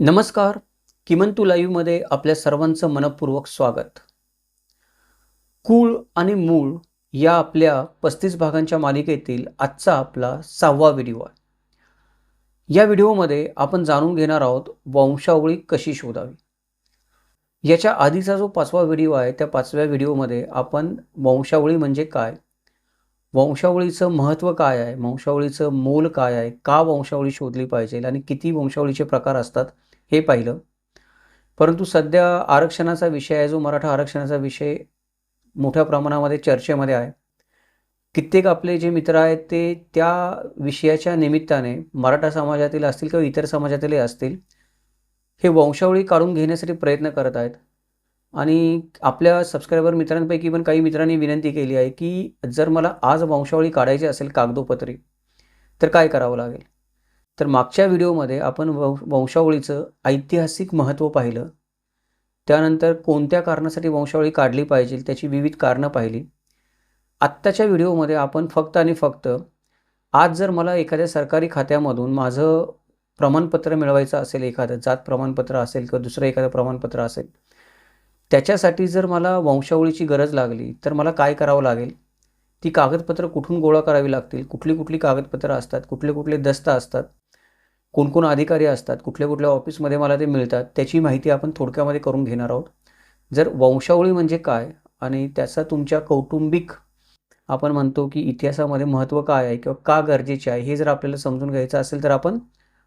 नमस्कार. किमंतू लाईव्हमध्ये आपल्या सर्वांचं मनपूर्वक स्वागत. कुळ आणि मूळ या आपल्या पस्तीस भागांच्या मालिकेतील आजचा आपला सहावा व्हिडिओ आहे. या व्हिडिओमध्ये आपण जाणून घेणार आहोत वंशावळी कशी शोधावी. याच्या आधीचा जो पाचवा व्हिडिओ आहे त्या पाचव्या व्हिडिओमध्ये आपण वंशावळी म्हणजे काय? वंशावळीचं महत्त्व काय आहे? वंशावळीचं मोल काय आहे? का वंशावळी शोधली पाहिजे? आणि किती वंशावळीचे प्रकार असतात? हे पाहिलं. परंतु सध्या आरक्षणाचा विषय आहे जो मराठा आरक्षणाचा विषय मोठ्या प्रमाणामध्ये चर्चेमध्ये आहे. कित्येक आपले जे मित्र आहेत ते त्या विषयाच्या निमित्ताने मराठा समाजातील असतील किंवा इतर समाजातीलही असतील हे वंशावळी काढून घेण्यासाठी प्रयत्न करत आहेत. आणि आपल्या सबस्क्रायबर मित्रांपैकी पण काही मित्रांनी विनंती केली आहे की जर मला आज वंशावळी काढायची असेल कागदोपत्री तर काय करावं लागेल? तर मागच्या व्हिडिओमध्ये आपण वंशावळीचं ऐतिहासिक महत्त्व पाहिलं. त्यानंतर कोणत्या कारणासाठी वंशावळी काढली पाहिजे त्याची विविध कारणं पाहिली. आत्ताच्या व्हिडिओमध्ये आपण फक्त आणि फक्त आज जर मला एखाद्या सरकारी खात्यामधून माझं प्रमाणपत्र मिळवायचं असेल एखादं जात प्रमाणपत्र असेल किंवा दुसरं एखादं प्रमाणपत्र असेल त्याच्यासाठी जर मला वंशावळीची गरज लागली तर मला काय करावं लागेल? ती कागदपत्रं कुठून गोळा करावी लागतील? कुठली कुठली कागदपत्रं असतात? कुठले कुठले दस्त असतात? कोणकोण अधिकारी असतात कुठल्या कुठल्या ऑफिसमध्ये मला ते मिळतात त्याची माहिती आपण थोडक्यामध्ये करून घेणार आहोत. जर वंशावळी म्हणजे काय आणि त्याचा तुमच्या कौटुंबिक आपण म्हणतो की इतिहासामध्ये महत्त्व काय आहे किंवा का गरजेचे आहे हे जर आपल्याला समजून घ्यायचं असेल तर आपण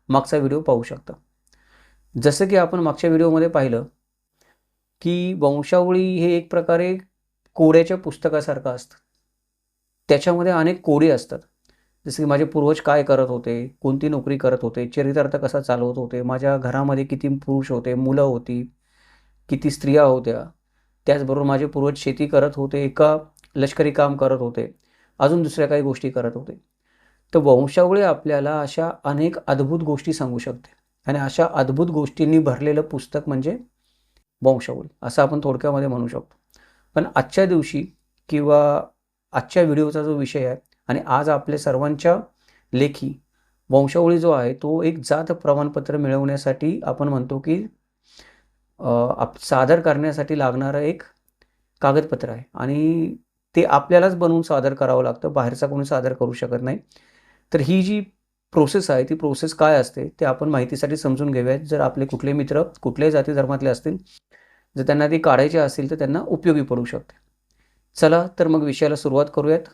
मागचा व्हिडिओ पाहू शकता. जसं की आपण मागच्या व्हिडिओमध्ये पाहिलं की वंशावळी हे एक प्रकारे कोड्याच्या पुस्तकासारखं असतं. त्याच्यामध्ये अनेक कोडे असतात. जसं की माझे पूर्वज काय करत होते कोणती नोकरी करत होते चरितार्थ कसा चालवत होते माझ्या घरामध्ये किती पुरुष होते मुलं होती किती स्त्रिया होत्या त्याचबरोबर माझे पूर्वज शेती करत होते एका लष्करी काम करत होते अजून दुसऱ्या काही गोष्टी करत होते. तर वंशावळी आपल्याला अशा अनेक अद्भुत गोष्टी सांगू शकते. आणि अशा अद्भुत गोष्टींनी भरलेलं पुस्तक म्हणजे वंशावळी असं आपण थोडक्यामध्ये म्हणू शकतो. पण आजच्या दिवशी किंवा आजच्या व्हिडिओचा जो विषय आहे आणि आज आपल्या सर्वांच्या लेखी वंशावळी जो आहे तो एक जात प्रमाणपत्र मिळवण्यासाठी आपण म्हणतो की आप सादर करण्यासाठी लागणारं एक कागदपत्र आहे. आणि ते आपल्यालाच बनवून सादर करावं लागतं. बाहेरचा कोणी सादर करू शकत नाही. तर ही जी प्रोसेस आहे ती प्रोसेस काय असते ते आपण माहितीसाठी समजून घेऊयात. जर आपले कुठले मित्र कुठल्याही जाती धर्मातले असतील जर त्यांना ती काढायची असतील तर त्यांना उपयोगी पडू शकते. चला तर मग विषयाला सुरुवात करूयात.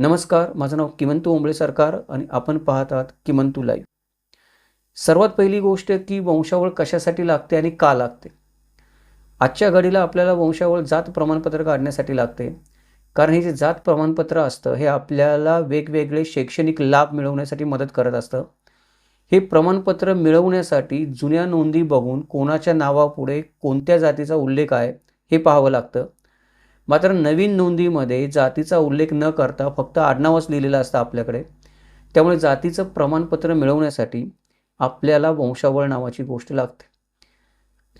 नमस्कार माझं नाव किमंतू ओंबळे सरकार आणि आपण पाहत आहात किमंतू लाईव्ह. सर्वात पहिली गोष्ट की वंशावळ कशासाठी लागते आणि का लागते? आजच्या घडीला आपल्याला वंशावळ जात प्रमाणपत्र काढण्यासाठी लागते. कारण हे जे जात प्रमाणपत्र असतं हे आपल्याला वेगवेगळे शैक्षणिक लाभ मिळवण्यासाठी मदत करत असतं. हे प्रमाणपत्र मिळवण्यासाठी जुन्या नोंदी बघून कोणाच्या नावापुढे कोणत्या जातीचा उल्लेख आहे हे पाहावं लागतं. मात्र नवीन नोंदीमध्ये जातीचा उल्लेख न करता फक्त आडनावच लिहिलेलं असतं आपल्याकडे. त्यामुळे जातीचं प्रमाणपत्र मिळवण्यासाठी आपल्याला वंशावळ नावाची गोष्ट लागते.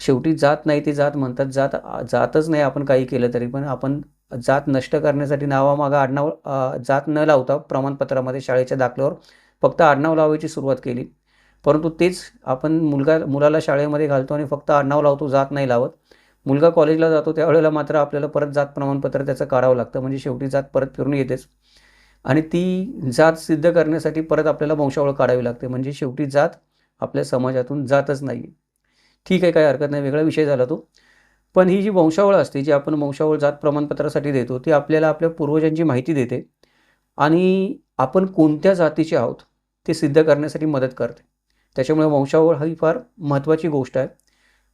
शेवटी जात नाही ती जात म्हणतात. जात जातच नाही आपण काही केलं तरी पण आपण जात नष्ट करण्यासाठी नावामागं आडनाव जात न लावता प्रमाणपत्रामध्ये शाळेच्या दाखल्यावर फक्त आडनाव लावायची सुरुवात केली. परंतु तेच आपण मुलगा मुलाला शाळेमध्ये घालतो आणि फक्त आडनाव लावतो जात नाही लावत. मुलगा कॉलेजला जातो त्यावेळेला मात्र आपल्याला परत जात प्रमाणपत्र त्याचं काढावं लागतं. म्हणजे शेवटी जात परत फिरून येतेच. आणि ती जात सिद्ध करण्यासाठी परत आपल्याला वंशावळ काढावी लागते. म्हणजे शेवटी जात आपल्या समाजातून जातच नाही. ठीक आहे काही हरकत नाही. वेगळा विषय झाला तो. पण ही जी वंशावळ असते जी आपण वंशावळ जात प्रमाणपत्रासाठी देतो ती आपल्याला आपल्या पूर्वजांची माहिती देते आणि आपण कोणत्या जातीचे आहोत ते सिद्ध करण्यासाठी मदत करते. त्याच्यामुळे वंशावळ ही फार महत्त्वाची गोष्ट आहे.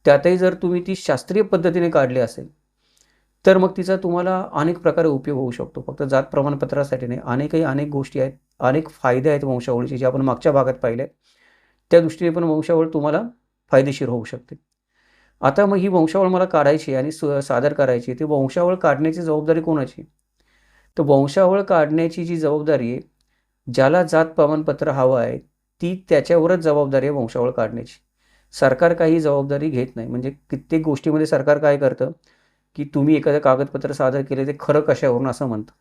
त्यातही जर तुम्ही ती शास्त्रीय पद्धतीने काढली असेल तर मग तिचा तुम्हाला अनेक प्रकारे उपयोग होऊ शकतो. फक्त जात प्रमाणपत्रासाठी नाही. अनेकही अनेक गोष्टी आहेत अनेक फायदे आहेत वंशावळीचे जे आपण मागच्या भागात पाहिले. त्या दृष्टीने पण वंशावळ तुम्हाला फायदेशीर होऊ शकते. आता मग ही वंशावळ मला काढायची आणि सादर करायची ती वंशावळ काढण्याची जबाबदारी कोणाची? तर वंशावळ काढण्याची जी जबाबदारी आहे ज्याला जात प्रमाणपत्र हवं आहे ती त्याच्यावरच जबाबदारी आहे वंशावळ काढण्याची. सरकार काही जबाबदारी घेत नाही. म्हणजे कित्येक गोष्टीमध्ये सरकार काय करतं की तुम्ही एखादं कागदपत्र सादर केले ते खरं कशावरून असं म्हणतं?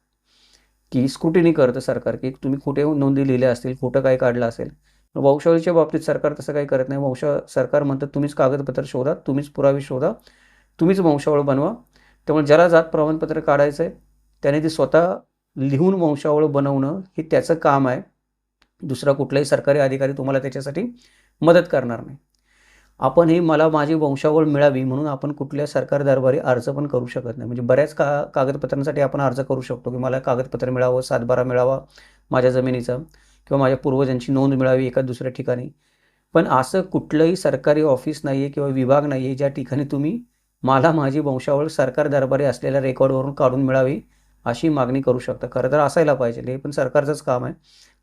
की स्क्रुटिनी करतं सरकार की तुम्ही कुठे नोंदी लिहिल्या असतील खोटं काय काढलं असेल. वंशावळीच्या बाबतीत सरकार तसं काही करत नाही. वंशा सरकार म्हणतं तुम्हीच कागदपत्र शोधा तुम्हीच पुरावे शोधा तुम्हीच वंशावळ बनवा. त्यामुळे ज्याला जात प्रमाणपत्र काढायचं आहे त्याने ते स्वतः लिहून वंशावळ बनवणं हे त्याचं काम आहे. दुसरा कुठलाही सरकारी अधिकारी तुम्हाला त्याच्यासाठी मदत करणार नाही. आपण ही मला माझी वंशावळ मिळावी म्हणून आपण कुठल्या सरकार दरबारी अर्ज पण करू शकत नाही. म्हणजे बऱ्याच का कागदपत्रांसाठी आपण अर्ज करू शकतो की मला कागदपत्र मिळावं सातबारा मिळावा माझ्या जमिनीचा किंवा माझ्या पूर्वजांची नोंद मिळावी एका दुसऱ्या ठिकाणी. पण असं कुठलंही सरकारी ऑफिस नाही आहे किंवा विभाग नाही आहे ज्या ठिकाणी तुम्ही मला माझी वंशावळ सरकार दरबारी असलेल्या रेकॉर्डवरून काढून मिळावी अशी मागणी करू शकता. खरं तर असायला पाहिजे. हे पण सरकारचंच काम आहे.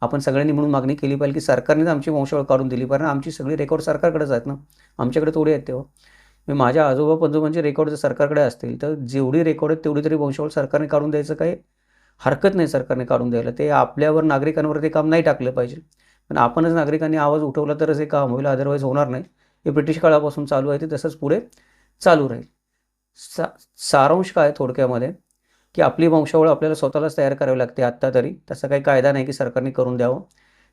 आपण सगळ्यांनी म्हणून मागणी केली पाहिजे की सरकारनेच आमची वंशावळ काढून दिली कारण आमची सगळी रेकॉर्ड सरकारकडेच आहेत ना. आमच्याकडे थोडी आहेत तेव्हा हो. म्हणजे मी माझ्या आजोबा पंजोबांचे रेकॉर्ड जर सरकारकडे असतील तर जेवढी रेकॉर्ड आहेत तेवढी तरी वंशावळ सरकारने काढून द्यायचं काही हरकत नाही सरकारने काढून द्यायला. ते आपल्यावर नागरिकांवर ते काम नाही टाकलं पाहिजे. पण आपणच नागरिकांनी आवाज उठवला तरच हे काम होईल अदरवाईज होणार नाही. हे ब्रिटिश काळापासून चालू आहे ते तसंच पुढे चालू राहील. सा सारांश काय थोडक्यामध्ये? की आपली वंशावळ आपल्याला स्वतःलाच तयार करावी लागते आत्ता तरी. तसा काही कायदा नाही की सरकारने करून द्यावं.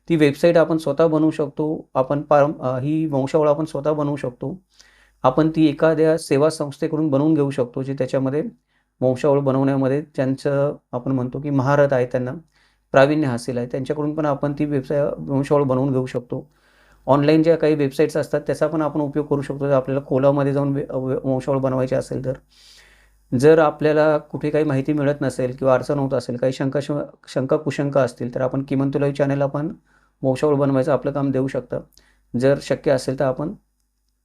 ती वेबसाईट आपण स्वतः बनवू शकतो. आपण पारं ही वंशावळ आपण स्वतः बनवू शकतो. आपण ती एखाद्या सेवा संस्थेकडून बनवून घेऊ शकतो जे त्याच्यामध्ये वंशावळ बनवण्यामध्ये ज्यांचं आपण म्हणतो की महारथ आहे त्यांना. प्रावीण्य हासिल आहे. त्यांच्याकडून पण आपण ती वेबसाईट वंशावळ बनवून घेऊ शकतो. ऑनलाईन ज्या काही वेबसाईट्स असतात त्याचा पण आपण उपयोग करू शकतो. जर आपल्याला कोलामध्ये जाऊन वंशावळ बनवायची असेल तर. जर आपल्याला कुठे काही माहिती मिळत नसेल किंवा अडचण होत असेल काही शंका शंका कुशंका असतील तर आपण किमान तुलावी चॅनल आपण वंशावळ बनवायचं आपलं काम देऊ शकतं. जर शक्य असेल तर आपण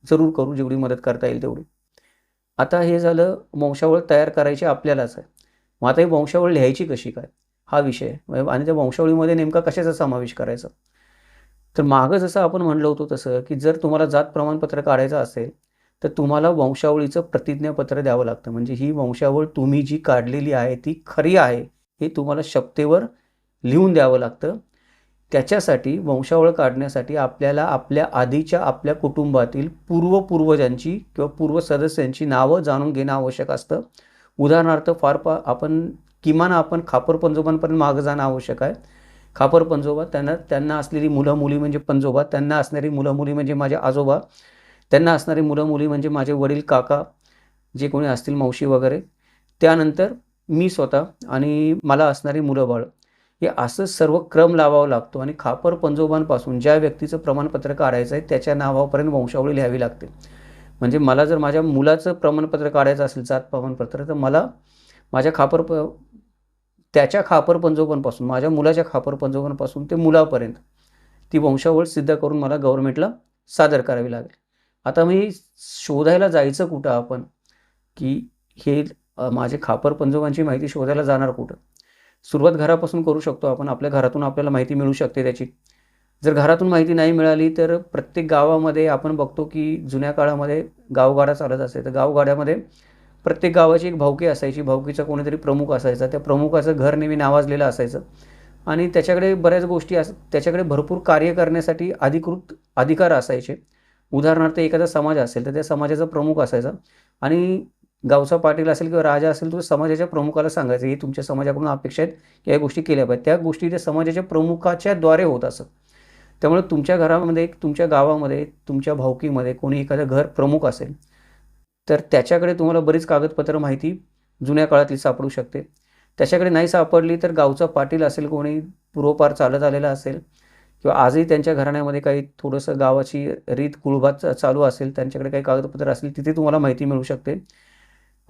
जरूर करू जेवढी मदत करता येईल तेवढी. आता हे झालं वंशावळ तयार करायची आपल्यालाच आहे. मग आता ही वंशावळ लिहायची कशी काय? हा विषय आणि त्या वंशावळीमध्ये नेमका कशाचा समावेश करायचा? तर मागं जसं आपण म्हणलं होतो तसं की जर तुम्हाला जात प्रमाणपत्र काढायचं असेल तर तुम्हाला वंशावळीचं प्रतिज्ञापत्र द्यावं लागतं. म्हणजे ही वंशावळ तुम्ही जी काढलेली आहे ती खरी आहे हे तुम्हाला शक्तेवर लिहून द्यावं लागतं. त्याच्यासाठी वंशावळ काढण्यासाठी आपल्याला आपल्या आधीच्या आपल्या कुटुंबातील पूर्वपूर्वजांची किंवा पूर्व सदस्यांची नावं जाणून घेणं आवश्यक असतं. उदाहरणार्थ फार पा आपण किमान आपण खापर पंजोबांपर्यंत मागं जाणं आवश्यक आहे. खापर पंजोबा त्यांना त्यांना असलेली मुलं मुली म्हणजे पंजोबा त्यांना असणारी मुलं मुली म्हणजे माझे आजोबा. त्यांना असणारी मुलं मुली म्हणजे माझे वडील काका जे कोणी असतील मावशी वगैरे. त्यानंतर मी स्वतः आणि मला असणारी मुलं बाळ. हे असं सर्व क्रम लावावा लागतो आणि खापर पंजोबांपासून ज्या व्यक्तीचं प्रमाणपत्र काढायचं आहे त्याच्या नावापर्यंत वंशावळी लिहावी लागते. म्हणजे मला जर माझ्या मुलाचं प्रमाणपत्र काढायचं असेल जात प्रमाणपत्र तर मला माझ्या खापर प त्याच्या खापर पंजोबांपासून माझ्या मुलाच्या खापर पंजोबांपासून ते मुलापर्यंत ती वंशावळ सिद्ध करून मला गव्हर्नमेंटला सादर करावी लागेल. आता मी शोधायला जायचं कुठं आपण? की हे माझे खापर पंजोबांची माहिती शोधायला जाणार कुठं? सुरुवात घरापासून करू शकतो आपण. आपल्या घरातून आपल्याला माहिती मिळू शकते त्याची. जर घरातून माहिती नाही मिळाली तर प्रत्येक गावामध्ये आपण बघतो की जुन्या काळामध्ये गावगाडा चालत असे तर गावगाड्यामध्ये प्रत्येक गावाची एक भावकी असायची. भावकीचा कोणीतरी प्रमुख असायचा. त्या प्रमुखाचं घर नेहमी नावाजलेलं असायचं. आणि त्याच्याकडे बऱ्याच गोष्टी अस त्याच्याकडे भरपूर कार्य करण्यासाठी अधिकृत अधिकार असायचे. उदाहरणार्थ एखादा समाज असेल तर त्या समाजाचा प्रमुख असायचा. आणि गावचा पाटील असेल किंवा राजा असेल तर समाजाच्या प्रमुखाला सांगायचं हे तुमच्या समाजाकडून अपेक्षा आहेत की या गोष्टी केल्या पाहिजे त्या गोष्टी त्या समाजाच्या प्रमुखाच्या द्वारे होत असत. त्यामुळे तुमच्या घरामध्ये तुमच्या गावामध्ये तुमच्या भावकीमध्ये कोणी एखादं घर प्रमुख असेल तर त्याच्याकडे तुम्हाला बरीच कागदपत्र माहिती जुन्या काळातली सापडू शकते. त्याच्याकडे नाही सापडली तर गावचा पाटील असेल कोणी पूर्वपार चालत आलेला असेल किंवा आजही त्यांच्या घराण्यामध्ये काही थोडंसं गावाची रीत कुळभात चालू असेल त्यांच्याकडे काही कागदपत्र असतील तिथे तुम्हाला माहिती मिळू शकते.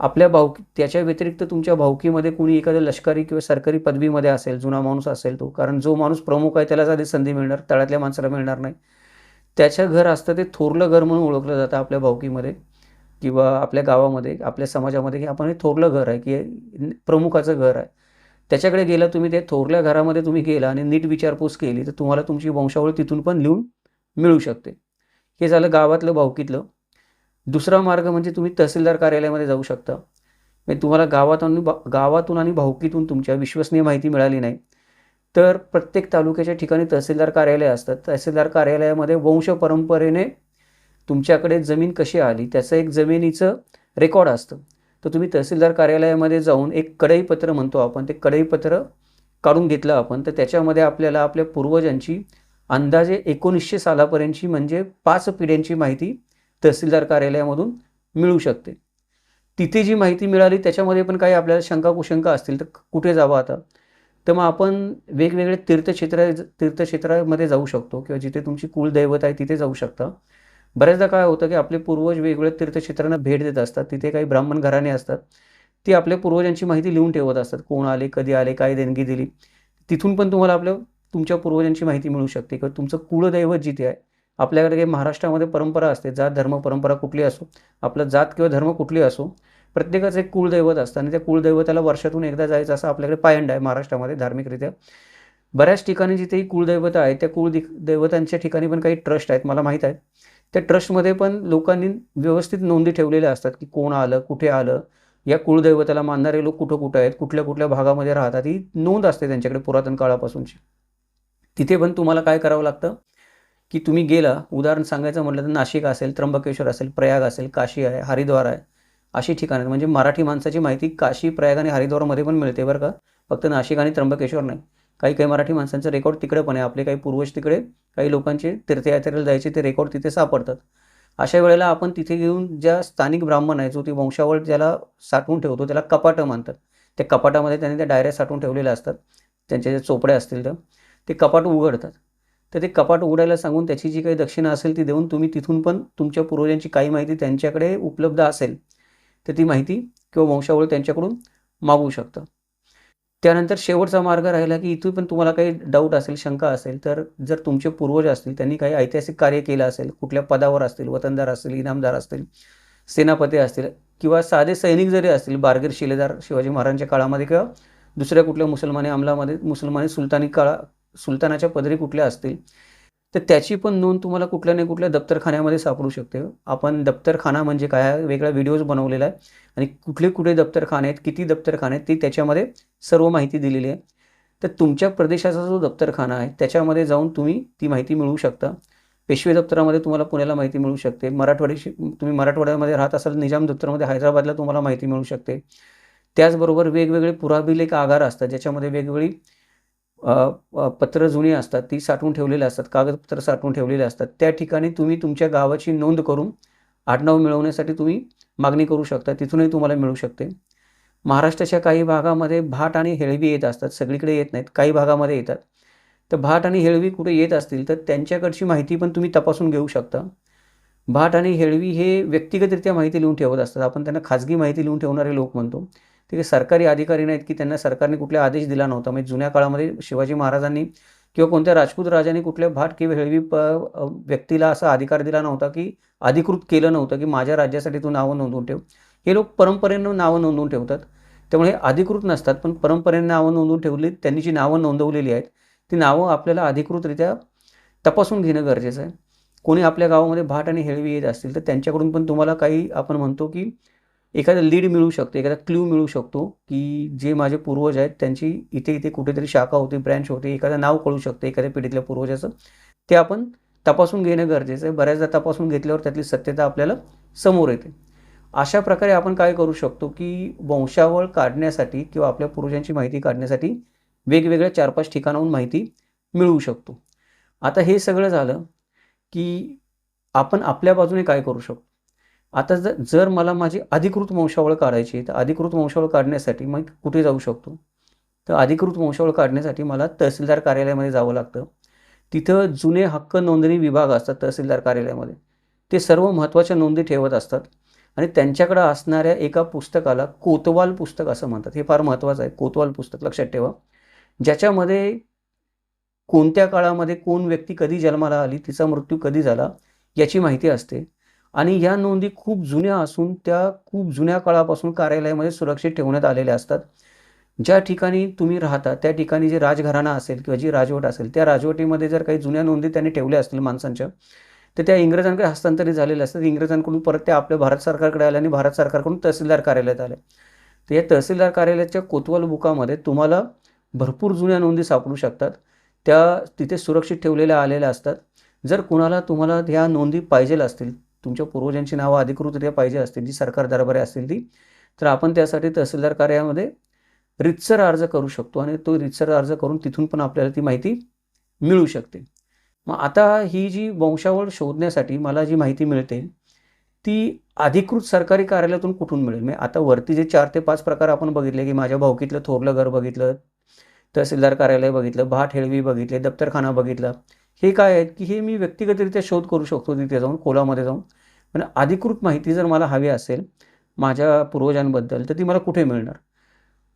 आपल्या भावकी त्याच्या व्यतिरिक्त तुमच्या भावकीमध्ये कुणी एखाद्या लष्करी किंवा सरकारी पदवीमध्ये असेल जुना माणूस असेल तो कारण जो माणूस प्रमुख आहे त्यालाच आधी संधी मिळणार तळातल्या माणसाला मिळणार नाही. त्याच्या घर असतं ते थोरलं घर म्हणून ओळखलं जातं आपल्या भावकीमध्ये किंवा आपल्या गावामध्ये आपल्या समाजामध्ये की आपण हे थोरलं घर आहे की प्रमुखाचं घर आहे. त्याच्याकडे गेलं तुम्ही ते थोरल्या घरामध्ये तुम्ही गेला आणि नीट विचारपूस केली तर तुम्हाला तुमची वंशावळ तिथून पण लिहून मिळू शकते. हे झालं गावातलं भावकीतलं. दुसरा मार्ग म्हणजे तुम्ही तहसीलदार कार्यालयामध्ये जाऊ शकता. म्हणजे तुम्हाला गावातून गावातून आणि भाऊकीतून तुमच्या विश्वसनीय माहिती मिळाली नाही. तर प्रत्येक तालुक्याच्या ठिकाणी तहसीलदार कार्यालय असतात. तहसीलदार कार्यालयामध्ये वंश परंपरेने तुमच्याकडे जमीन कशी आली त्याचं एक जमिनीचं रेकॉर्ड असतं. तर तुम्ही तहसीलदार कार्यालयामध्ये जाऊन एक कडईपत्र म्हणतो आपण ते कडईपत्र काढून घेतलं आपण तर त्याच्यामध्ये आपल्याला आपल्या पूर्वजांची अंदाजे एकोणीसशे सालापर्यंतची म्हणजे पाच पिढ्यांची माहिती तहसीलदार कार्यालयामधून मिळू शकते. तिथे जी माहिती मिळाली त्याच्यामध्ये पण काही आपल्याला शंका कुशंका असतील तर कुठे जावं आता? तर मग आपण वेगवेगळे तीर्थक्षेत्र तीर्थक्षेत्रामध्ये जाऊ शकतो किंवा जिथे तुमची कुलदैवत आहे तिथे जाऊ शकता. बऱ्याचदा काय होतं की आपले पूर्वज वेगवेगळ्या तीर्थक्षेत्रांना भेट देत असतात. तिथे काही ब्राह्मण घराणे असतात. ती आपल्या पूर्वजांची माहिती लिहून ठेवत असतात. कोण आले कधी आले काय देणगी दिली. तिथून पण तुम्हाला आपल्या तुमच्या पूर्वजांची माहिती मिळू शकते किंवा तुमचं कुळदैवत जिथे आहे. आपल्याकडे काही महाराष्ट्रामध्ये परंपरा असते. जात धर्म परंपरा कुठली असो आपलं जात किंवा धर्म कुठली असो प्रत्येकाचं एक कुळदैवत असतं आणि त्या कुळदैवताला वर्षातून एकदा जायचं असं आपल्याकडे पायंड आहे महाराष्ट्रामध्ये धार्मिकरित्या. बऱ्याच ठिकाणी जिथेही कुळदैवता आहे त्या कुल दैवतांच्या ठिकाणी पण काही ट्रस्ट आहेत. मला माहीत आहे. त्या ट्रस्टमध्ये पण लोकांनी व्यवस्थित नोंदी ठेवलेल्या असतात की कोण आलं कुठे आलं. या कुळदैवताला मानणारे लोक कुठं कुठं आहेत कुठल्या कुठल्या भागामध्ये राहतात ही नोंद असते त्यांच्याकडे पुरातन काळापासूनची. तिथे पण तुम्हाला काय करावं लागतं? की तुम्ही गेला उदाहरण सांगायचं म्हटलं तर नाशिक असेल त्र्यंबकेश्वर असेल प्रयाग असेल काशी आहे हरिद्वार आहे अशी ठिकाणं आहेत. म्हणजे मराठी माणसाची माहिती काशी प्रयाग आणि हरिद्वारमध्ये पण मिळते बरं का. फक्त नाशिक आणि त्र्यंबकेश्वर नाही. काही काही मराठी माणसांचं रेकॉर्ड तिकडे पण आहे. आपले काही पूर्वज तिकडे काही लोकांचे तीर्थयात्रेला जायचे ते रेकॉर्ड तिथे सापडतात. अशा वेळेला आपण तिथे घेऊन ज्या स्थानिक ब्राह्मण आहे जो ती वंशावळ ज्याला साठवून ठेवतो त्याला कपाटं मानतात त्या कपाटामध्ये त्यांनी त्या डायऱ्या साठवून ठेवलेल्या असतात. त्यांच्या ज्या चोपड्या असतील तर ते कपाट उघडतात. तर ते कपाट उघडायला सांगून त्याची जी काही दक्षिणा असेल ती देऊन तुम्ही तिथून पण तुमच्या पूर्वजांची काही माहिती त्यांच्याकडे उपलब्ध असेल तर ती माहिती किंवा वंशावळ त्यांच्याकडून मागवू शकता. त्यानंतर शेवटचा मार्ग राहिला की इथून पण तुम्हाला काही डाऊट असेल शंका असेल तर जर तुमचे पूर्वज असतील त्यांनी काही ऐतिहासिक कार्य केलं असेल कुठल्या पदावर असतील वतनदार असतील इनामदार असतील सेनापती असतील किंवा साधे सैनिक जरी असतील बारगीर शिलेदार शिवाजी महाराजांच्या काळामध्ये किंवा दुसऱ्या कुठल्या मुसलमानी अंमलामध्ये मुसलमानी सुलतानी काळा सुलतानाच्या पदरी कुठल्या असतील तर त्याची पण नोंद तुम्हाला कुठल्या ना कुठल्या दप्तरखान्यामध्ये सापडू शकते. आपण दप्तरखाना म्हणजे काय? वेगळा व्हिडिओज बनवलेला आहे. आणि कुठले कुठे दप्तरखाने आहेत किती दप्तरखाने आहेत ती त्याच्यामध्ये सर्व माहिती दिलेली आहे. तर तुमच्या प्रदेशाचा जो दप्तरखाना आहे त्याच्यामध्ये जाऊन तुम्ही ती माहिती मिळवू शकता. पेशवे दप्तरामध्ये तुम्हाला पुण्याला माहिती मिळू शकते. मराठवाडी तुम्ही मराठवाड्यामध्ये राहत असाल निजाम दप्तरामध्ये हैदराबादला तुम्हाला माहिती मिळू शकते. त्याचबरोबर वेगवेगळे पुराभिलेख आगार असतात ज्याच्यामध्ये वेगवेगळी पत्र जुनी असतात ती साठवून ठेवलेली असतात कागदपत्र साठवून ठेवलेले असतात. त्या ठिकाणी तुम्ही तुमच्या गावाची नोंद करून आडनाव मिळवण्यासाठी तुम्ही मागणी करू शकता. तिथूनही तुम्हाला मिळू शकते. महाराष्ट्राच्या काही भागामध्ये भाट आणि हेळवी येत असतात. सगळीकडे येत नाहीत. काही भागामध्ये येतात. तर भाट आणि हेळवी कुठे येत असतील तर त्यांच्याकडची माहिती पण तुम्ही तपासून घेऊ शकता. भाट आणि हेळवी हे व्यक्तिगतरित्या माहिती लिहून ठेवत असतात. आपण त्यांना खाजगी माहिती लिहून ठेवणारे लोक म्हणतो. ते सरकारी अधिकारी नाहीत की त्यांना सरकारने कुठला आदेश दिला नव्हता. म्हणजे जुन्या काळामध्ये शिवाजी महाराजांनी किंवा कोणत्या राजपूत राजाने कुठल्या भाट किंवा हेळवी प व्यक्तीला असा अधिकार दिला नव्हता की अधिकृत केलं नव्हतं की माझ्या राज्यासाठी तू नावं नोंदवून ठेव. हे लोक परंपरेनं नावं नोंदवून ठेवतात. त्यामुळे अधिकृत नसतात पण परंपरेने नावं नोंदवून ठेवली त्यांनी जी नावं नोंदवलेली आहेत ती नावं आपल्याला अधिकृतरित्या तपासून घेणं गरजेचं आहे. कोणी आपल्या गावामध्ये भाट आणि हेळवी येत असतील तर त्यांच्याकडून पण तुम्हाला काही आपण म्हणतो की एखादा लीड मिळू शकते एखादा क्ल्यू मिळू शकतो की जे माझे पूर्वज आहेत त्यांची इथे इथे कुठेतरी शाखा होती ब्रँच होती एखादं नाव कळू शकते एखाद्या पिढीतल्या पूर्वजाचं. ते आपण तपासून घेणं गरजेचं आहे. बऱ्याचदा तपासून घेतल्यावर त्यातली सत्यता आपल्याला समोर येते. अशा प्रकारे आपण काय करू शकतो की वंशावळ काढण्यासाठी किंवा आपल्या पूर्वजांची माहिती काढण्यासाठी वेगवेगळ्या चार पाच ठिकाणाहून माहिती मिळवू शकतो. आता हे सगळं झालं की आपण आपल्या बाजूने काय करू शकतो? आता जर जर मला माझी अधिकृत वंशावळ काढायची तर अधिकृत वंशावळ काढण्यासाठी मग कुठे जाऊ शकतो? तर अधिकृत वंशावळ काढण्यासाठी मला तहसीलदार कार्यालयामध्ये जावं लागतं. तिथं जुने हक्क नोंदणी विभाग असतात तहसीलदार कार्यालयामध्ये. ते सर्व महत्त्वाच्या नोंदी ठेवत असतात. आणि त्यांच्याकडं असणाऱ्या एका पुस्तकाला कोतवाल पुस्तक असं म्हणतात. हे फार महत्त्वाचं आहे. कोतवाल पुस्तक लक्षात ठेवा. ज्याच्यामध्ये कोणत्या काळामध्ये कोण व्यक्ती कधी जन्माला आली तिचा मृत्यू कधी झाला याची माहिती असते. आणि या नोंदी खूप जुन्या असून त्या खूप जुन्या काळापासून कार्यालयामध्ये सुरक्षित ठेवण्यात आलेल्या असतात. ज्या ठिकाणी तुम्ही राहता त्या ठिकाणी जे राजघराणा असेल किंवा जी राजवट असेल त्या राजवटीमध्ये जर काही जुन्या नोंदी त्यांनी ठेवल्या असतील माणसांच्या तर त्या इंग्रजांकडे हस्तांतरित झालेल्या असतात. इंग्रजांकडून परत त्या आपल्या भारत सरकारकडे आल्या आणि भारत सरकारकडून तहसीलदार कार्यालयात आल्या तर या तहसीलदार कार्यालयाच्या कोतवाल बुकामध्ये तुम्हाला भरपूर जुन्या नोंदी सापडू शकतात. त्या तिथे सुरक्षित ठेवलेल्या आलेल्या असतात. जर कुणाला तुम्हाला ह्या नोंदी पाहिजेल असतील तुमच्या पूर्वजांची नावं अधिकृतरित्या पाहिजे असतील जी सरकार दरबारी असतील ती तर आपण त्यासाठी तहसीलदार कार्यामध्ये रितसर अर्ज करू शकतो आणि तो रितसर अर्ज करून तिथून पण आपल्याला ती माहिती मिळू शकते. मग आता ही जी वंशावळ शोधण्यासाठी मला जी माहिती मिळते ती अधिकृत सरकारी कार्यालयातून कुठून मिळेल? म्हणजे आता वरती जे चार ते पाच प्रकार आपण बघितले की माझ्या भाऊकीतलं थोरलं घर बघितलं तहसीलदार कार्यालय बघितलं भाट हेळवी बघितले दप्तरखाना बघितला हे काय आहेत की हे मी व्यक्तिगतरित्या शोध करू शकतो तिथे जाऊन कोलामध्ये जाऊन. पण अधिकृत माहिती जर मला हवी असेल माझ्या पूर्वजांबद्दल तर ती मला कुठे मिळणार?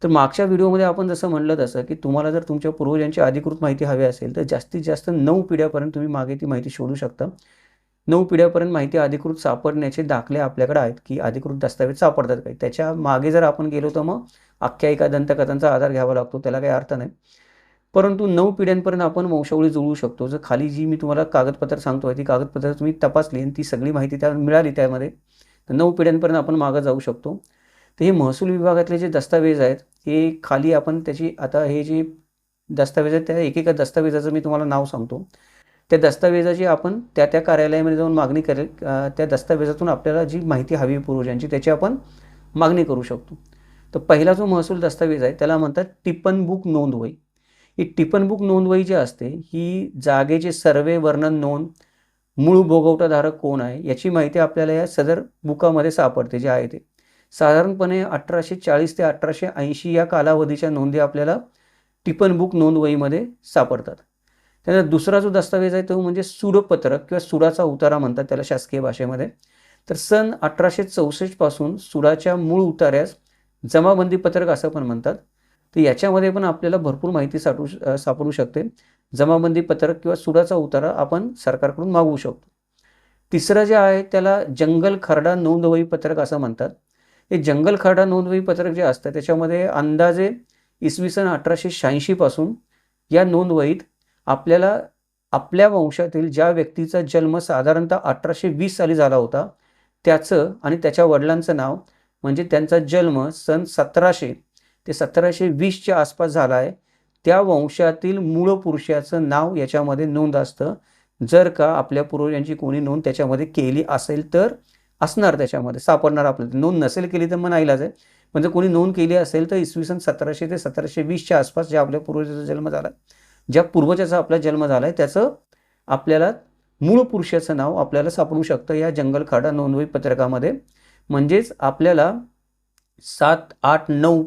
तर मागच्या व्हिडिओमध्ये आपण जसं म्हणलं तसं की तुम्हाला जर तुमच्या पूर्वजांची अधिकृत माहिती हवी असेल तर जास्तीत जास्त नऊ पिढ्यापर्यंत तुम्ही मागे ती माहिती शोधू शकता. नऊ पिढ्यापर्यंत माहिती अधिकृत सापडण्याचे दाखले आपल्याकडे आहेत की अधिकृत दस्तावेज सापडतात काही. त्याच्यामागे जर आपण गेलो तर मग आख्यायिका दंतकथांचा आधार घ्यावा लागतो त्याला काही अर्थ नाही. परंतु नऊ पिढ्यांपर्यंत आपण वंशावळी जुळवू शकतो. जर खाली जी मी तुम्हाला कागदपत्र आहे ती कागदपत्र तुम्ही तपासली आणि ती सगळी माहिती त्या मिळाली त्यामध्ये तर नऊ पिढ्यांपर्यंत आपण मागं जाऊ शकतो. तर हे महसूल विभागातले जे दस्तावेज आहेत हे खाली आपण त्याची आता हे जे दस्तावेज आहेत त्या एकेका दस्तावेजाचं मी तुम्हाला नाव सांगतो. त्या दस्तावेजाची आपण त्या त्या कार्यालयामध्ये जाऊन मागणी करेल त्या दस्तावेजातून आपल्याला जी माहिती हवी पूर्वजांची त्याची आपण मागणी करू शकतो. तर पहिला जो महसूल दस्तावेज आहे त्याला म्हणतात टिप्पण बुक नोंद होईल ही टिप्पण बुक नोंदवही जी असते ही जागेचे सर्वे वर्णन नोंद मूळ भोगवटाधारक कोण आहे याची माहिती आपल्याला या सदर बुकामध्ये सापडते जे आहे ते. साधारणपणे अठराशे चाळीस ते अठराशे ऐंशी या कालावधीच्या नोंदी आपल्याला टिपण बुक नोंदवहीमध्ये सापडतात. त्यानंतर दुसरा जो दस्तावेज आहे तो म्हणजे सुडपत्रक किंवा सुडाचा उतारा म्हणतात त्याला शासकीय भाषेमध्ये. तर सन अठराशे चौसष्टपासून सुडाच्या मूळ उतार्यास जमाबंदी पत्रक असं पण म्हणतात. तर याच्यामध्ये पण आपल्याला भरपूर माहिती साठू सापडू शकते. जमाबंदी पत्रक किंवा सुडाचा उतारा आपण सरकारकडून मागवू शकतो. तिसरं जे आहे त्याला जंगल खरडा नोंदवही पत्रक असं म्हणतात. हे जंगल खरडा नोंदवही पत्रक जे असतं त्याच्यामध्ये अंदाजे इसवी सन अठराशे शहाऐंशीपासून या नोंदवहीत आपल्याला आपल्या वंशातील ज्या व्यक्तीचा जन्म साधारणतः अठराशे वीस साली झाला होता त्याचं आणि त्याच्या वडिलांचं नाव म्हणजे त्यांचा जन्म सन सतराशे ते सतराशे वीसच्या आसपास झाला आहे त्या वंशातील मूळ पुरुषाचं नाव याच्यामध्ये नोंद असतं. जर का आपल्या पूर्वजांची कोणी नोंद त्याच्यामध्ये केली असेल तर असणार त्याच्यामध्ये सापडणार आपल्याला. नोंद नसेल केली तर मग नाईलाज आहे. पण जर कोणी नोंद केली असेल तर इसवी सन सतराशे ते सतराशे वीसच्या आसपास ज्या आपल्या पूर्वजाचा जन्म झाला ज्या पूर्वजाचा आपला जन्म झाला आहे त्याचं आपल्याला मूळ पुरुषाचं नाव आपल्याला सापडू शकतं या जंगल खाडा नोंदवही पत्रकामध्ये. म्हणजेच आपल्याला सात आठ नऊ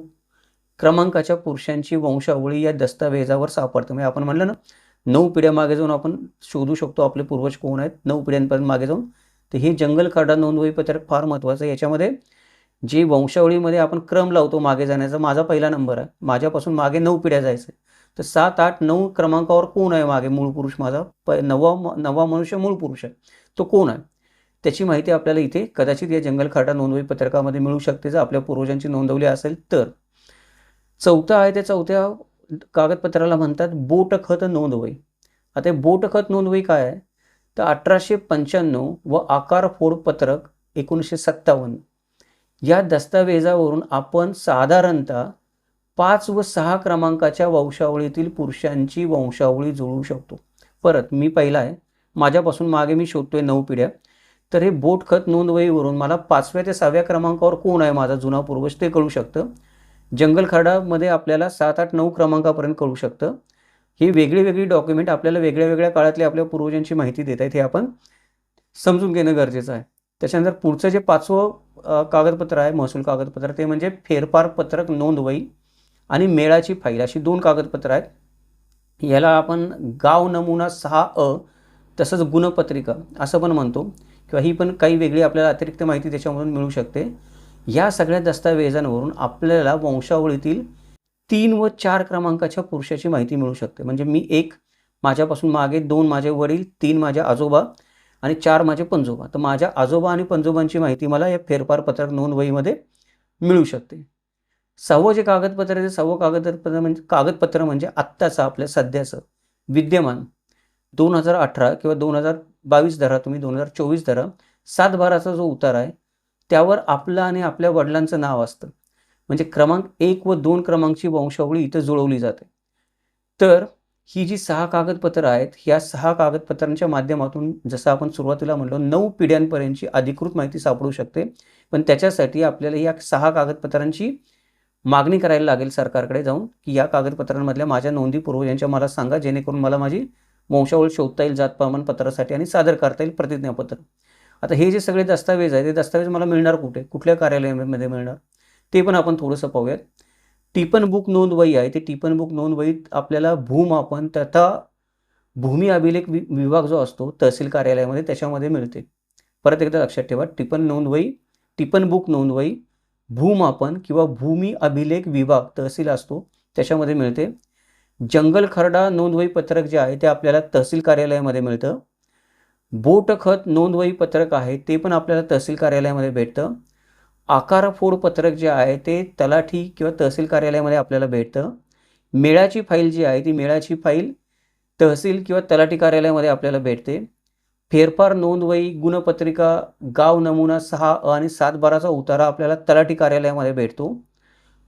क्रमांकाच्या पुरुषांची वंशावळी या दस्तावेजावर सापडते. म्हणजे आपण म्हणलं ना नऊ पिढ्या मागे जाऊन आपण शोधू शकतो आपले पूर्वज कोण आहेत नऊ पिढ्यांपर्यंत मागे जाऊन. तर हे जंगल खाडा नोंदवही पत्रक फार महत्त्वाचं आहे. याच्यामध्ये जे वंशावळीमध्ये आपण क्रम लावतो मागे जाण्याचा माझा पहिला नंबर आहे. माझ्यापासून मागे नऊ पिढ्या जायचं आहे. तर सात आठ नऊ क्रमांकावर कोण आहे मागे? मूळ पुरुष माझा. प नवा नवा मनुष्य मूळ पुरुष आहे. तो कोण आहे? त्याची माहिती आपल्याला इथे कदाचित या जंगल खाटा नोंदवही पत्रकामध्ये मिळू शकते. जर आपल्या पूर्वजांची नोंदवली असेल तर. चौथं आहे त्या चौथ्या कागदपत्राला म्हणतात बोटखत नोंदवही आता बोटखत नोंदवही काय आहे? तर अठराशे पंच्याण्णव व आकार फोड पत्रक एकोणीसशे सत्तावन्न. या दस्तावेजावरून आपण साधारणतः पाच व सहा क्रमांकाच्या वंशावळीतील पुरुषांची वंशावळी जुळवू शकतो. परत मी पहिला आहे. माझ्यापासून मागे मी शोधतोय नऊ पिढ्या. तर हे बोट खत नोंदवहीवरून मला पाचव्या ते सहाव्या क्रमांकावर कोण आहे? माझा जुना पूर्वज ते कळू शकतं. जंगल खरडामध्ये आपल्याला सात आठ नऊ क्रमांकापर्यंत कळू शकतं. ही वेगळी वेगळी डॉक्युमेंट आपल्याला वेगळ्या वेगळ्या काळातली आपल्या पूर्वजांची माहिती देत आहेत हे आपण समजून घेणं गरजेचं आहे. त्याच्यानंतर पुढचं जे पाचवं कागदपत्र आहे महसूल कागदपत्र ते म्हणजे फेरफार पत्रक नोंदवही आणि मेळाची फाईल अशी दोन कागदपत्र आहेत. याला आपण गाव नमुना सहा अ तसंच गुणपत्रिका असं पण म्हणतो. किंवा ही पण काही वेगळी आपल्याला अतिरिक्त माहिती त्याच्यामधून मिळू शकते. या सगळ्या दस्तावेजांवरून आपल्याला वंशावळीतील तीन व चार क्रमांकाच्या पुरुषाची माहिती मिळू शकते. म्हणजे मी एक माझ्यापासून मागे दोन माझे वडील तीन माझ्या आजोबा आणि चार माझे पंजोबा. तर माझ्या आजोबा आणि पंजोबांची माहिती मला या फेरफार पत्रक नोंदवहीमध्ये मिळू शकते. सहावं जे कागदपत्र आहे ते सहावं कागदपत्र म्हणजे कागदपत्र म्हणजे आत्ताचं आपल्या सध्याचं विद्यमान दोन हजार अठरा किंवा दोन हजार बावीस धरा तुम्ही दोन हजार चोवीस धरा सात बाराचा जो उतार आहे त्यावर आपलं आणि आपल्या वडिलांचं नाव असतं. म्हणजे क्रमांक एक व दोन क्रमांकची वंशावळी इथं जुळवली जाते. तर ही जी सहा कागदपत्रं आहेत ह्या सहा कागदपत्रांच्या माध्यमातून जसं आपण सुरुवातीला म्हणलो नऊ पिढ्यांपर्यंतची अधिकृत माहिती सापडू शकते. पण त्याच्यासाठी आपल्याला या सहा कागदपत्रांची मागणी करायला लागेल सरकारकडे जाऊन की या कागदपत्रांमधल्या माझ्या नोंदी पूर्वजांच्या मला सांगा जेणेकरून मला माझी वंशावळ शोधता येईल जात प्रमाणपत्रासाठी आणि सादर करता येईल प्रतिज्ञापत्र. आता हे जे सगळे दस्तावेज आहे ते दस्तावेज मला मिळणार कुठे? कुठल्या कार्यालयामध्ये मिळणार? ते पण आपण थोडंसं पाहूयात. टिपन बुक नोंदवही आहे. ते टिपन बुक नोंदवहीत आपल्याला भूमापन तथा भूमी अभिलेख वि विभाग जो असतो तहसील कार्यालयामध्ये त्याच्यामध्ये मिळते. परत एकदा लक्षात ठेवा. टिपन नोंदवही टिपन बुक नोंदवही भूमापन किंवा भूमी अभिलेख विभाग तहसील असतो त्याच्यामध्ये मिळते. जंगल खरडा नोंदवही पत्रक जे आहे ते आपल्याला तहसील कार्यालयामध्ये मिळतं. बोट खत नोंदवही पत्रक आहे ते पण आपल्याला तहसील कार्यालयामध्ये भेटतं. आकार फोड पत्रक जे आहे ते तलाठी किंवा तहसील कार्यालयामध्ये आपल्याला भेटतं. मेळाची फाईल जी आहे ती मेळाची फाईल तहसील किंवा तलाठी कार्यालयामध्ये आपल्याला भेटते. फेरफार नोंदवही गुणपत्रिका गाव नमुना सहा अ आणि सात बाराचा उतारा आपल्याला तलाठी कार्यालयामध्ये भेटतो.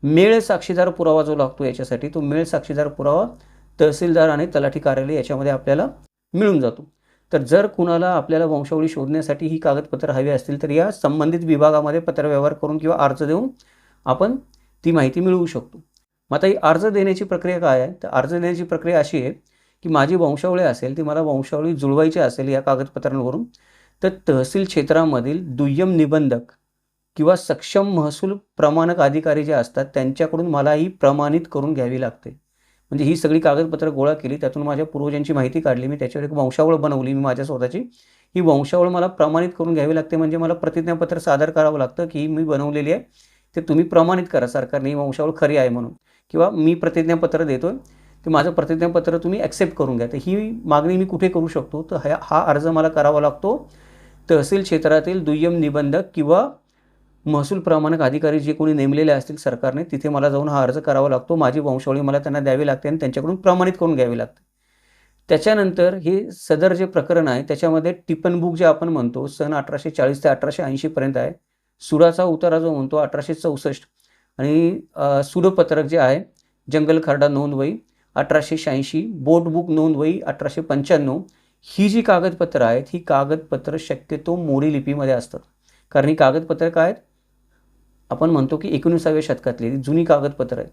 मेळ साक्षीदार पुरावा जो लागतो याच्यासाठी तो मेळ साक्षीदार पुरावा तहसीलदार आणि तलाठी कार्यालय याच्यामध्ये आपल्याला मिळून जातो. तर जर कुणाला आपल्याला वंशावळी शोधण्यासाठी ही कागदपत्र हवी असतील तर या संबंधित विभागामध्ये पत्रव्यवहार करून किंवा अर्ज देऊन आपण ती माहिती मिळवू शकतो. मग आता ही अर्ज देण्याची प्रक्रिया काय आहे? तर अर्ज देण्याची प्रक्रिया अशी आहे की माझी वंशावळी असेल ती मला वंशावळी जुळवायची असेल या कागदपत्रांवरून तर तहसील क्षेत्रामधील दुय्यम निबंधक किंवा सक्षम महसूल प्रमाणक अधिकारी जे असतात त्यांच्याकडून मला ही प्रमाणित करून घ्यावी लागते. म्हणजे ही सगळी कागदपत्रं गोळा केली त्यातून माझ्या पूर्वजांची माहिती काढली मी त्याच्यावर एक वंशावळ बनवली मी माझ्या स्वतःची. ही वंशावळ मला प्रमाणित करून घ्यावी लागते म्हणजे मला प्रतिज्ञापत्र सादर करावं लागतं की मी बनवलेली आहे ते तुम्ही प्रमाणित करा सरकारने ही वंशावळ खरी आहे म्हणून. किंवा मी प्रतिज्ञापत्र देतो ते माझं प्रतिज्ञापत्र तुम्ही ॲक्सेप्ट करून घ्या. तर ही मागणी मी कुठे करू शकतो? तर ह्या हा अर्ज मला करावा लागतो तहसील क्षेत्रातील दुय्यम निबंधक किंवा महसूल प्रमाणक अधिकारी जे कोणी नेमलेले असतील सरकारने तिथे मला जाऊन हा अर्ज करावा लागतो. माझी वंशावळी मला त्यांना द्यावी लागते आणि त्यांच्याकडून प्रमाणित करून घ्यावी लागते. त्याच्यानंतर हे सदर जे प्रकरण आहे त्याच्यामध्ये टिपन बुक जे आपण म्हणतो सन अठराशे चाळीस ते अठराशे ऐंशीपर्यंत आहे. सुडाचा उतारा जो म्हणतो अठराशे चौसष्ट. आणि सुडपत्रक जे आहे जंगल खरडा नोंदवही अठराशे शहाऐंशी. बोट बुक नोंदवही अठराशे पंच्याण्णव. ही जी कागदपत्रं आहेत ही कागदपत्रं शक्यतो मोडी लिपीमध्ये असतात. कारण ही कागदपत्रं काय आहेत? आपण म्हणतो की एकोणीसाव्या शतकातली ती जुनी कागदपत्र आहे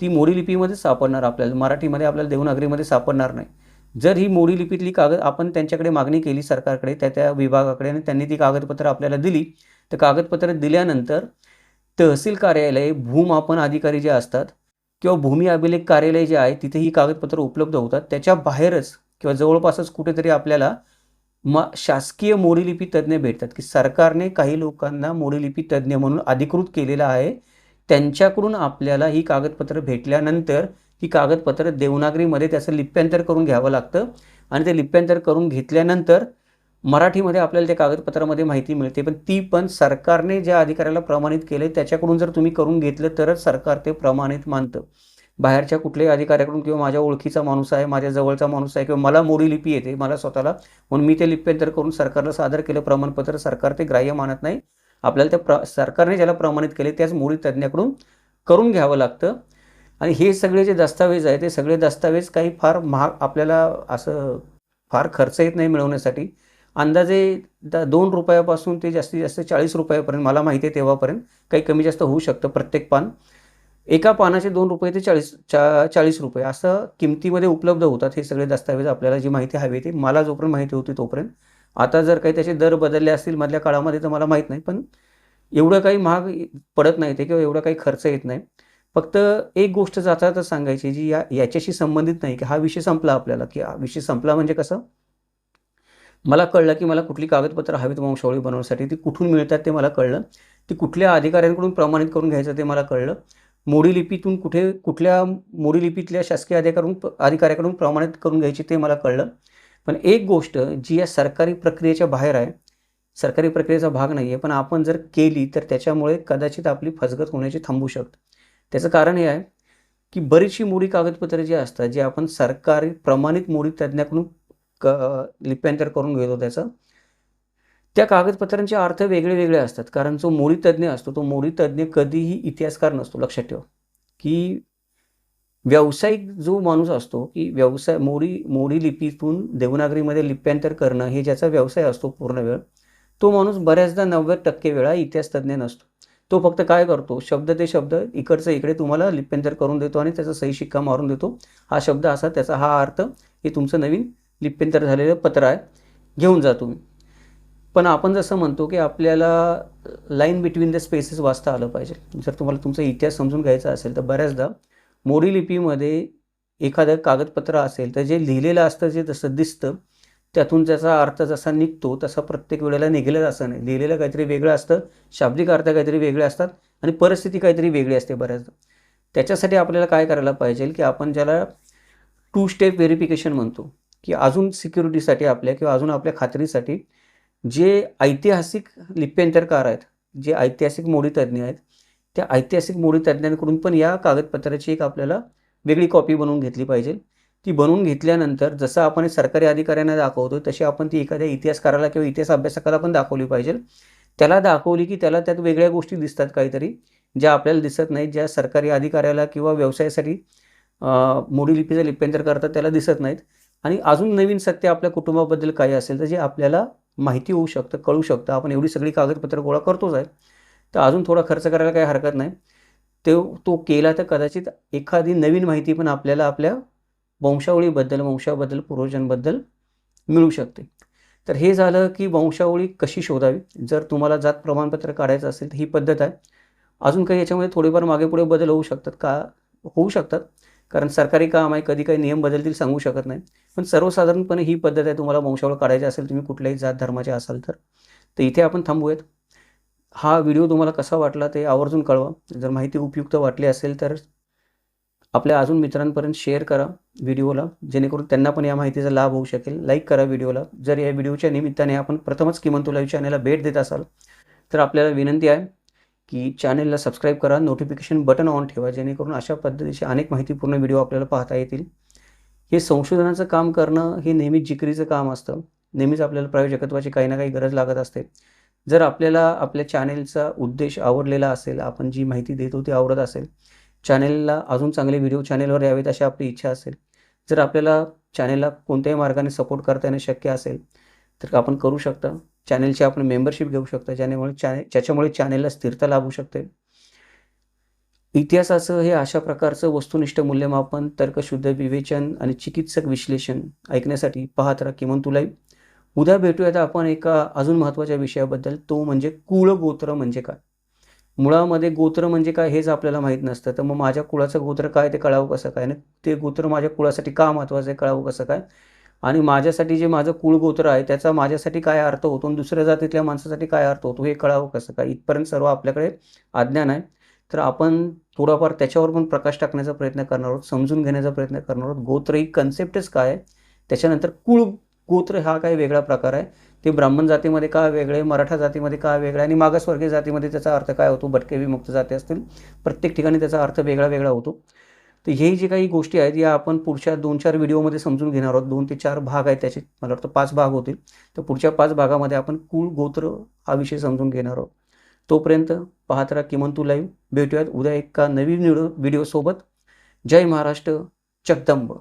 ती मोडी लिपीमध्ये सापडणार आपल्याला मराठीमध्ये आपल्याला देवनागरीमध्ये सापडणार नाही. जर ही मोडी लिपीतली कागद आपण त्यांच्याकडे मागणी केली सरकारकडे त्या त्या विभागाकडे आणि त्यांनी ती कागदपत्र आपल्याला दिली तर कागदपत्र दिल्यानंतर तहसील कार्यालय भूमापन अधिकारी जे असतात किंवा भूमी अभिलेख कार्यालय जे आहे तिथे ही कागदपत्र उपलब्ध होतात. त्याच्या बाहेरच किंवा जवळपासच कुठेतरी आपल्याला म शासकीय मोडीलिपी तज्ज्ञ भेटतात की सरकारने काही लोकांना मोडीलिपी तज्ज्ञ म्हणून अधिकृत केलेलं आहे. त्यांच्याकडून आपल्याला ही कागदपत्रं भेटल्यानंतर ही कागदपत्रं देवनागरीमध्ये त्याचं लिप्यांतर करून घ्यावं लागतं. आणि ते लिप्यांतर करून घेतल्यानंतर मराठीमध्ये आपल्याला त्या कागदपत्रामध्ये माहिती मिळते. पण ती पण सरकारने ज्या अधिकाऱ्याला प्रमाणित केले त्याच्याकडून जर तुम्ही करून घेतलं तरच सरकार ते प्रमाणित मानतं. बाहेरच्या कुठल्याही अधिकाऱ्याकडून किंवा माझ्या ओळखीचा माणूस आहे माझ्या जवळचा माणूस आहे किंवा मला मोडी लिपी येते मला स्वतःला म्हणून मी ते लिप्यंतर करून सरकारला सादर केलं. प्रमाणपत्र सरकार ते ग्राह्य मानत नाही. आपल्याला त्या प्र सरकारने ज्याला प्रमाणित केले त्याच मोडी तज्ज्ञाकडून करून घ्यावं लागतं. आणि हे सगळे जे दस्तावेज आहे ते सगळे दस्तावेज काही फार महाग आपल्याला असं फार खर्च येत नाही मिळवण्यासाठी. अंदाजे द दोन रुपयापासून ते जास्तीत जास्त चाळीस रुपयापर्यंत मला माहिती आहे तेव्हापर्यंत काही कमी जास्त होऊ शकतं प्रत्येक पान. एका पानाचे दोन रुपये ते चाळीस चा चाळीस रुपये असं किमतीमध्ये उपलब्ध होतात हे सगळे दस्तावेज आपल्याला जी माहिती हवी ती मला जोपर्यंत माहिती होती तोपर्यंत. आता जर काही त्याचे दर बदलले असतील मधल्या काळामध्ये तर मला माहीत नाही पण एवढं काही महाग पडत नाही ते किंवा एवढा काही खर्च येत नाही. फक्त एक गोष्ट जातातच सांगायची जी या याच्याशी संबंधित नाही की हा विषय संपला आपल्याला की हा विषय संपला म्हणजे कसं? मला कळलं की मला कुठली कागदपत्र हवीत वंशावळी बनवण्यासाठी ती कुठून मिळतात ते मला कळलं. ती कुठल्या अधिकाऱ्यांकडून प्रमाणित करून घ्यायचं ते मला कळलं. मोडी लिपीतून कुठे कुठल्या मोडी लिपीतल्या शासकीय अधिकाऱ्याकडून अधिकाऱ्याकडून प्रमाणित करून घ्यायची ते मला कळलं. पण एक गोष्ट जी या सरकारी प्रक्रियेच्या बाहेर आहे सरकारी प्रक्रियेचा भाग नाही आहे पण आपण जर केली तर त्याच्यामुळे कदाचित आपली फसगत होण्याची थांबू शकतं. त्याचं कारण हे आहे की बरीचशी मोडी कागदपत्रे जी असतात जे आपण सरकारी प्रमाणित मोडी तज्ज्ञाकडून क लिप्यांतर करून घेतो त्याचं त्या कागदपत्रांचे अर्थ वेगळे वेगळे असतात. कारण जो मोडी तज्ज्ञ असतो तो मोडी तज्ज्ञ कधीही इतिहासकार नसतो. लक्षात ठेवा. की व्यावसायिक जो माणूस असतो की व्यवसाय मोरी मोडी लिपीतून देवनागरीमध्ये लिप्यांतर करणं हे ज्याचा व्यवसाय असतो पूर्ण वेळ तो माणूस बऱ्याचदा नव्वद टक्के वेळा इतिहास तज्ज्ञ नसतो. तो फक्त काय करतो? शब्द ते शब्द इकडचं इकडे तुम्हाला लिप्यांतर करून देतो आणि त्याचा सही शिक्का मारून देतो. हा शब्द असा त्याचा हा अर्थ हे तुमचं नवीन लिप्यंतर झालेलं पत्र आहे. घेऊन जा तुम्ही. पण आपण जसं म्हणतो की आपल्याला लाईन बिटवीन द स्पेसेस वाचता आलं पाहिजे. जर तुम्हाला तुमचा इतिहास समजून घ्यायचा असेल तर बऱ्याचदा मोडी लिपीमध्ये एखादं कागदपत्र असेल तर जे लिहिलेलं असतं जे जसं दिसतं त्यातून त्याचा अर्थ जसा निघतो तसा प्रत्येक वेळेला निघेलच असं नाही. लिहिलेलं काहीतरी वेगळं असतं शाब्दिक अर्थ काहीतरी वेगळे असतात आणि परिस्थिती काहीतरी वेगळी असते बऱ्याचदा. त्याच्यासाठी आपल्याला काय करायला पाहिजे की आपण ज्याला टू स्टेप व्हेरिफिकेशन म्हणतो की अजून सिक्युरिटीसाठी आपल्या किंवा अजून आपल्या खात्रीसाठी जे ऐतिहासिक लिप्यंतरकार आहेत जे ऐतिहासिक मोडी तज्ज्ञ आहेत त्या ऐतिहासिक मोडी तज्ज्ञांकडून पण या कागदपत्राची एक आपल्याला वेगळी कॉपी बनवून घेतली पाहिजे. ती बनवून घेतल्यानंतर जसं आपण सरकारी अधिकाऱ्यांना दाखवतो तशी आपण ती एखाद्या इतिहासकाराला किंवा इतिहास अभ्यासकाला पण दाखवली पाहिजे. त्याला दाखवली की त्याला त्यात वेगळ्या गोष्टी दिसतात काहीतरी ज्या आपल्याला दिसत नाहीत ज्या सरकारी अधिकाऱ्याला किंवा व्यवसायासाठी मोडी लिपीचं लिप्यंतर करतात त्याला दिसत नाहीत. आणि अजून नवीन सत्य आपल्या कुटुंबाबद्दल काही असेल तर जे आपल्याला माहिती होऊ शकतं कळू शकतं. आपण एवढी सगळी कागदपत्र गोळा करतोच आहे. तर अजून थोडा खर्च करायला काही हरकत नाही. तो तो केला तर कदाचित एखादी नवीन माहिती पण आपल्याला आपल्या वंशावळीबद्दल वंशाबद्दल पूर्वजांबद्दल मिळू शकते. तर हे झालं की वंशावळी कशी शोधावी? जर तुम्हाला जात प्रमाणपत्र काढायचं असेल तर ही पद्धत आहे. अजून काही याच्यामध्ये थोडेफार मागे पुढे बदल होऊ शकतात का? होऊ शकतात. कारण सरकारी काम आहे कधी काही नियम बदलतील सांगू शकत नाही. पण सर्वसाधारणपणे ही पद्धत आहे तुम्हाला वंशावळ काढायची असेल तुम्ही कुठल्याही जात धर्माचे असाल तर. तर इथे आपण थांबूयात. हा व्हिडिओ तुम्हाला कसा वाटला ते आवर्जून कळवा. जर माहिती उपयुक्त वाटली असेल तर आपल्या अजून मित्रांपर्यंत शेअर करा व्हिडिओला जेणेकरून त्यांना पण या माहितीचा लाभ होऊ शकेल. लाईक करा व्हिडिओला. जर या व्हिडिओच्या निमित्ताने आपण प्रथमच किमंतू लाईव्ह चॅनलला भेट देत असाल तर आपल्याला विनंती आहे की चॅनलला सबस्क्राईब करा नोटिफिकेशन बटन ऑन ठेवा जेणेकरून अशा पद्धतीचे अनेक माहितीपूर्ण व्हिडिओ आपल्याला पाहता येतील. हे संशोधनाचं काम करणं हे नेहमीच जिकरीचं काम असतं. नेहमीच आपल्याला प्रायोजकत्वाची काही ना काही गरज लागत असते. जर आपल्याला आपल्या चॅनेलचा उद्देश आवडलेला असेल आपण जी माहिती देतो ती आवडत असेल चॅनेलला अजून चांगले व्हिडिओ चॅनेलवर यावेत अशी आपली इच्छा असेल. जर आपल्याला चॅनेलला कोणत्याही मार्गाने सपोर्ट करता येणं शक्य असेल तर आपण करू शकता. चॅनेलची आपण मेंबरशिप घेऊ शकता ज्यानेमुळे चॅने ज्याच्यामुळे चॅनेलला स्थिरता लाभू शकते. इतिहासाचं हे अशा प्रकारचं वस्तुनिष्ठ मूल्यमापन तर्कशुद्ध विवेचन आणि चिकित्सक विश्लेषण ऐकण्यासाठी पाहत राहा किमान तुला. उद्या भेटूयात आपण एका अजून महत्त्वाच्या विषयाबद्दल तो म्हणजे कुळ गोत्र म्हणजे काय? मुळामध्ये गोत्र म्हणजे काय हेच आपल्याला माहीत नसतं तर मग माझ्या कुळाचं गोत्र काय ते कळावं कसं काय? आणि ते गोत्र माझ्या कुळासाठी का महत्त्वाचं आहे कळावं कसं काय? आणि माझ्यासाठी जे माझं कुळगोत्र आहे त्याचा माझ्यासाठी काय अर्थ होतो आणि दुसऱ्या जातीतल्या माणसासाठी काय अर्थ होतो हे कळावं कसं? काय इथपर्यंत सर्व आपल्याकडे अज्ञान आहे. तर आपण थोडाफार त्याच्यावर पण प्रकाश टाकण्याचा प्रयत्न करणार आहोत समजून घेण्याचा प्रयत्न करणार आहोत. गोत्र ही कन्सेप्टच काय आहे? त्याच्यानंतर कुळ गोत्र हा काही वेगळा प्रकार आहे. ते ब्राह्मण जातीमध्ये का वेगळे मराठा जातीमध्ये का वेगळं आणि मागासवर्गीय जातीमध्ये त्याचा अर्थ काय होतो? भटके विमुक्त जाती असतील. प्रत्येक ठिकाणी त्याचा अर्थ वेगळा वेगळा होतो. तर हे जे काही गोष्टी आहेत या आपण पुढच्या दोन चार व्हिडिओमध्ये समजून घेणार आहोत. दोन ते चार भाग आहेत त्याचे. मला वाटतं पाच भाग होतील. तर पुढच्या पाच भागामध्ये आपण कुळ गोत्र हा विषय समजून घेणार आहोत. तोपर्यंत पाहत राहा किमान तू लाईव्ह. भेटूयात उद्या एका नवीन व्हिडिओ व्हिडिओसोबत. जय महाराष्ट्र. जगदंब.